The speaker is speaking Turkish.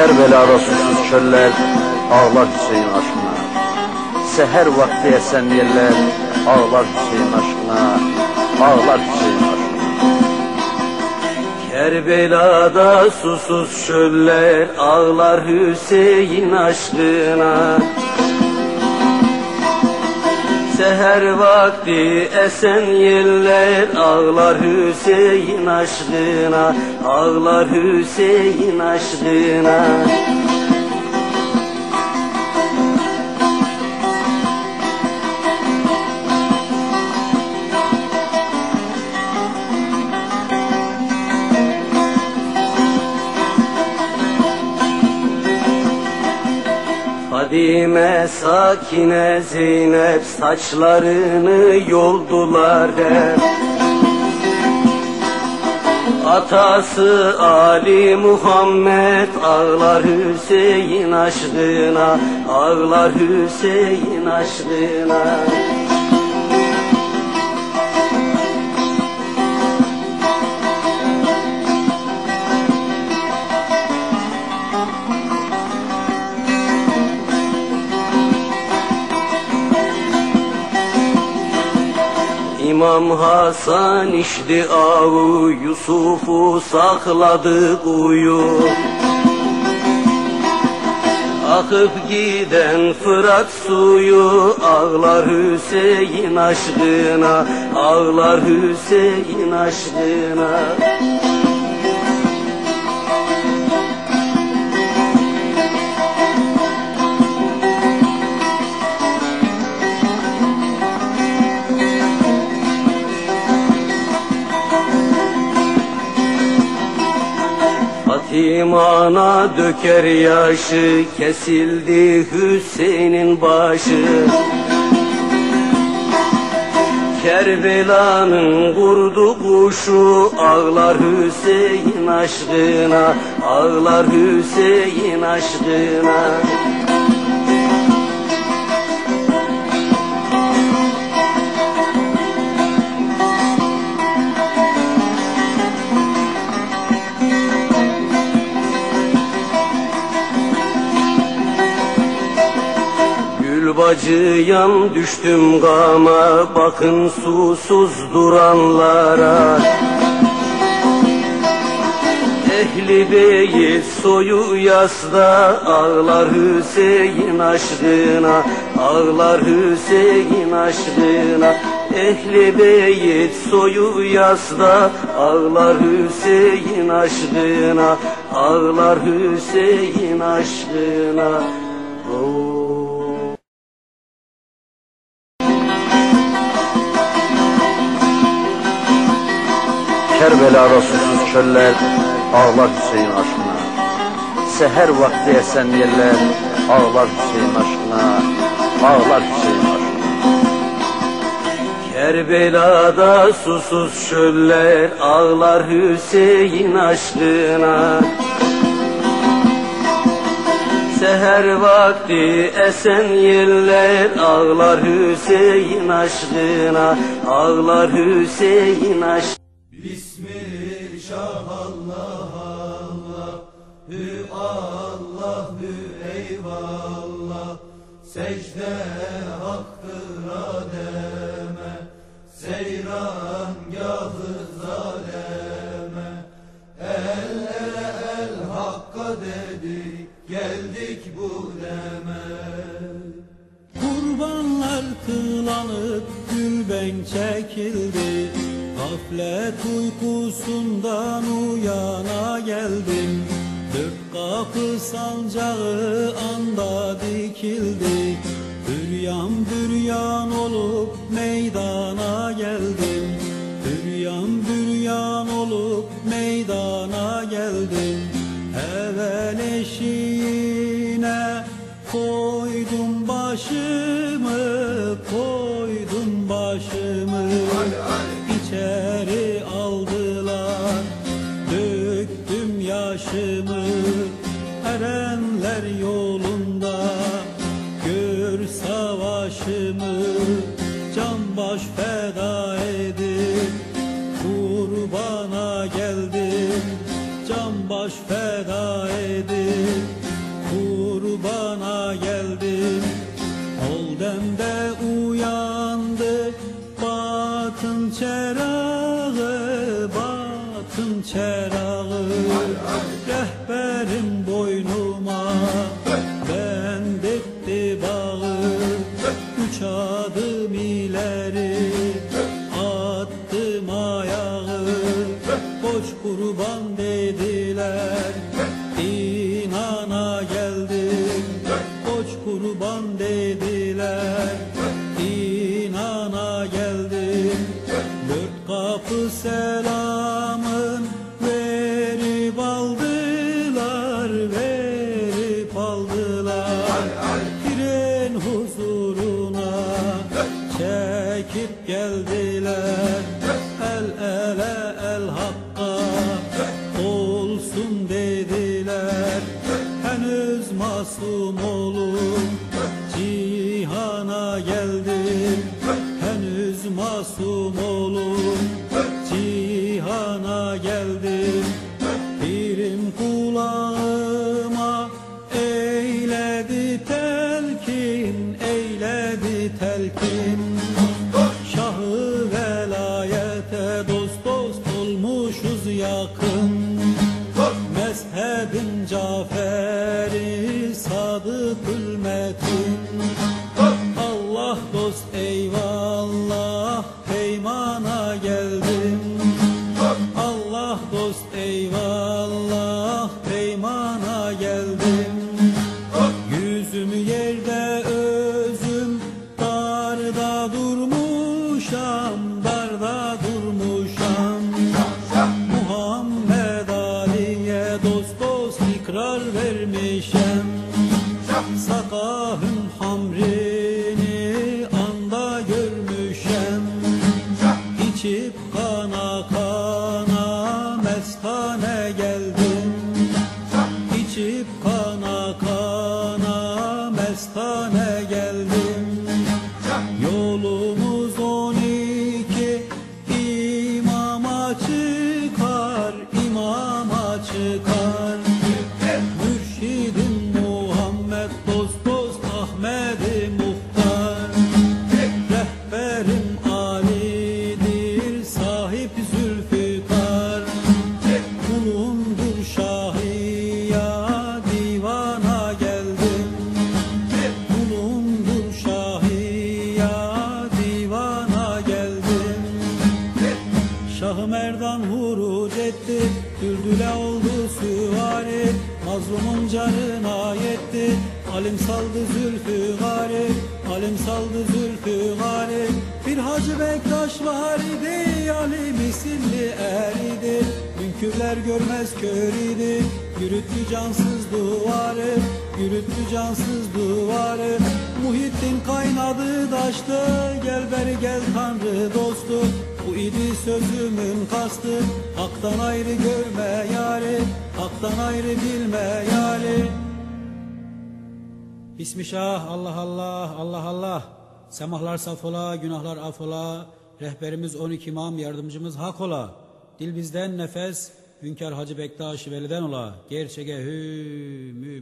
Kerbela'da susuz çöller ağlar Hüseyin aşkına. Seher vakti esen yerler ağlar Hüseyin aşkına. Ağlar Hüseyin aşkına. Kerbela'da susuz çöller ağlar Hüseyin aşkına Seher vakti esen yeller ağlar Hüseyin aşkına Ağlar Hüseyin aşkına Fadime, Sakine, Zeynep saçlarını yoldular hep Atası Ali Muhammed ağlar Hüseyin aşkına Ağlar Hüseyin aşkına İmam Hasan içti avu Yusuf'u sakladı kuyu. Akıp giden Fırat suyu Ağlar Hüseyin aşkına Ağlar Hüseyin aşkına Fatimana döker yaşı kesildi Hüseyin'in başı. Kerbela'nın kurdu kuşu ağlar Hüseyin aşkına Ağlar Hüseyin aşkına Gül bacıyan düştüm gama Bakın susuz duranlara. Ehli beyit soyu yasta Ağlar Hüseyin aşkına Ağlar Hüseyin aşkına. Ehli beyit soyu yasta Ağlar Hüseyin aşkına Ağlar Hüseyin aşkına. Oh. Kerbela'da susuz çöller ağlar Hüseyin aşkına. Seher vakti esen yerler ağlar Hüseyin aşkına. Ağlar Hüseyin aşkına. Kerbela'da susuz çöller ağlar Hüseyin aşkına. Seher vakti esen yerler ağlar Hüseyin aşkına. Ağlar Hüseyin aşkına Bismil şah Allah Allah Hü Allah hü eyvallah. Secde haktır ademe Seyran gahı zaleme. El ele el hakka dedik Geldik bu deme. Kurbanlar kılanıp gülben çekildi Gaflet uykusundan uyana geldim. Dört kapı sancağı anda dikildi. Büryan büryan olup meydana geldim. Büryan büryan olup meydana geldim. Evvel eşiğine koydum başımı Can baş feda edip Kurbana geldim Can baş feda edip kurbana geldim Oldemde uyandı batın çerağı batın çerağı Koç kurban dediler inana geldim. Koç kurban dediler masum olun. Cihana geldim. Henüz masum olun. Cihana geldim. Pirim kulağıma eyledi telkin Eyledi telkin 河南 Mazlumun canına yetti Alim saldı zülfü gari. Alim saldı zülfü gari. Bir Hacı Bektaş var idi. Ali misilli eridi Münkürler görmez kör idi. Yürüttü cansız duvarı. Yürüttü cansız duvarı. Muhittin kaynadı daştı Gel beri gel Tanrı dostu. Bu idi sözümün kastı. Hak'tan ayrı görme yari Hak'tan ayrı bilme yari Bismillah Allah Allah Allah Allah. Semahlar saf ola günahlar af ola. Rehberimiz 12 imam yardımcımız hak ola. Dil bizden nefes Hünkar Hacı Bektaş veliden ola. Gerçege hü mümine